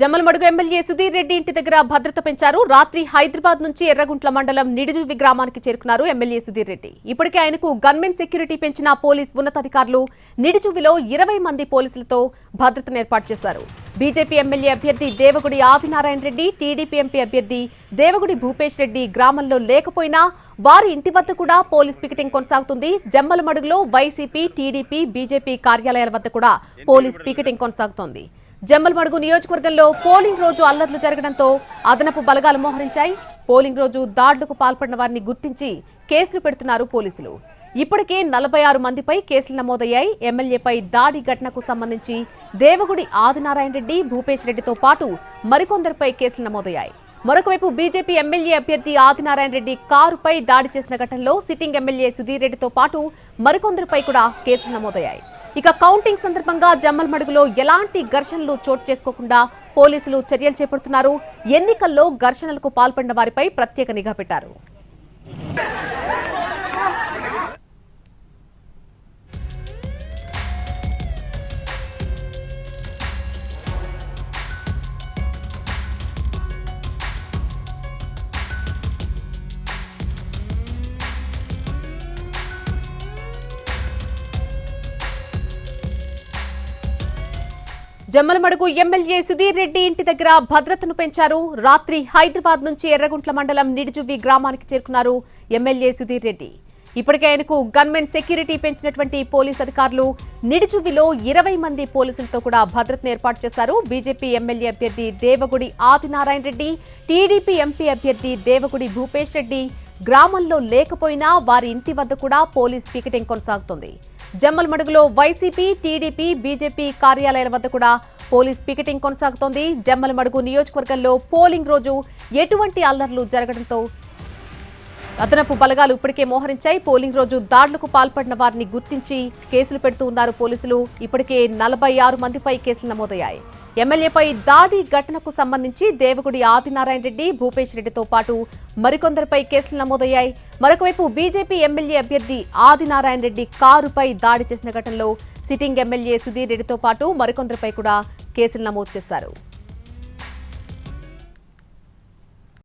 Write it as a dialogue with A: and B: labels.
A: Jammalamadugu MLA Sudheer Reddy ఇంటి దగ్గర భద్రత పెంచారు. రాత్రి హైదరాబాద్ నుంచి ఎర్రగుంట్ల మండలం నిడిజువి గ్రామానికి చేరుకున్నారు ఎమ్మెల్యే సుధీర్ రెడ్డి. ఇప్పటికే ఆయనకు గన్మెన్ సెక్యూరిటీ పెంచిన పోలీస్ ఉన్నతాధికారులు నిడిజువిలో ఇరవై మంది పోలీసులతో భద్రతను ఏర్పాటు చేశారు. బీజేపీ ఎమ్మెల్యే అభ్యర్థి దేవగుడి ఆదినారాయణ రెడ్డి టీడీపీ ఎంపీ అభ్యర్థి దేవగుడి భూపేష్ రెడ్డి గ్రామంలో లేకపోయినా వారి ఇంటి వద్ద కూడా పోలీస్ పికెటింగ్ కొనసాగుతుంది. జమ్మలమడుగులో వైసీపీ టీడీపీ బీజేపీ కార్యాలయాల వద్ద కూడా పోలీస్ పికెటింగ్ కొనసాగుతోంది. జమ్మల్మడుగు నియోజకవర్గంలో పోలింగ్ రోజు అల్లర్లు జరగడంతో అదనపు బలగాలు మోహరించాయి. పోలింగ్ రోజు దాడులకు పాల్పడిన వారిని గుర్తించి కేసులు పెడుతున్నారు పోలీసులు. ఇప్పటికే నలభై ఆరు మందిపై కేసులు నమోదయ్యాయి. ఎమ్మెల్యేపై దాడి ఘటనకు సంబంధించి దేవగుడి ఆదినారాయణ రెడ్డి భూపేష్ రెడ్డితో పాటు మరికొందరిపై కేసులు నమోదయ్యాయి. మరొకవైపు బీజేపీ ఎమ్మెల్యే అభ్యర్థి ఆదినారాయణ రెడ్డి కారుపై దాడి చేసిన ఘటనలో సిట్టింగ్ ఎమ్మెల్యే సుధీర్ రెడ్డితో పాటు మరికొందరిపై కూడా కేసులు నమోదయ్యాయి. ఇక కౌంటింగ్ సందర్భంగా జమ్మల్మడుగులో ఎలాంటి ఘర్షణలు చోటు చేసుకోకుండా పోలీసులు చర్యలు చేపడుతున్నారు. ఎన్నికల్లో ఘర్షణలకు పాల్పడిన వారిపై ప్రత్యేక నిఘా పెట్టారు. జమ్మలమడుగు ఎమ్మెల్యే సుధీర్ రెడ్డి ఇంటి దగ్గర భద్రతను పెంచారు. రాత్రి హైదరాబాద్ నుంచి ఎర్రగుంట్ల మండలం నిడిజువి గ్రామానికి చేరుకున్నారు ఎమ్మెల్యే సుధీర్ రెడ్డి. ఇప్పటికే ఆయనకు గన్మెన్ సెక్యూరిటీ పెంచినటువంటి పోలీస్ అధికారులు నిడిజువ్విలో ఇరవై మంది పోలీసులతో కూడా భద్రతను ఏర్పాటు చేశారు. బీజేపీ ఎమ్మెల్యే అభ్యర్థి దేవగుడి ఆదినారాయణ రెడ్డి టీడీపీ ఎంపీ అభ్యర్థి దేవగుడి భూపేష్ రెడ్డి గ్రామంలో లేకపోయినా వారి ఇంటి వద్ద కూడా పోలీస్ పికెటింగ్ కొనసాగుతోంది. జమ్మలమడుగులో వైసీపీ టీడీపీ బీజేపీ కార్యాలయాల వద్ద కూడా పోలీస్ పికెటింగ్ కొనసాగుతోంది. జమ్మలమడుగు నియోజకవర్గంలో పోలింగ్ రోజు ఎటువంటి అల్లర్లు జరగడంతో అదనపు బలగాలు ఇప్పటికే మోహరించాయి. పోలింగ్ రోజు దాడులకు పాల్పడిన వారిని గుర్తించి కేసులు పెడుతూ ఉన్నారు పోలీసులు. ఇప్పటికే నలభై ఆరు మందిపై కేసులు నమోదయ్యాయి. ఎమ్మెల్యేపై దాడి ఘటనకు సంబంధించి దేవగుడి ఆదినారాయణ రెడ్డి భూపేష్ రెడ్డితో పాటు మరికొందరిపై కేసులు నమోదయ్యాయి. మరొకవైపు బీజేపీ ఎమ్మెల్యే అభ్యర్థి ఆదినారాయణ రెడ్డి కారుపై దాడి చేసిన ఘటనలో సిట్టింగ్ ఎమ్మెల్యే సుధీర్ రెడ్డితో పాటు మరికొందరిపై కూడా కేసులు నమోదు చేశారు.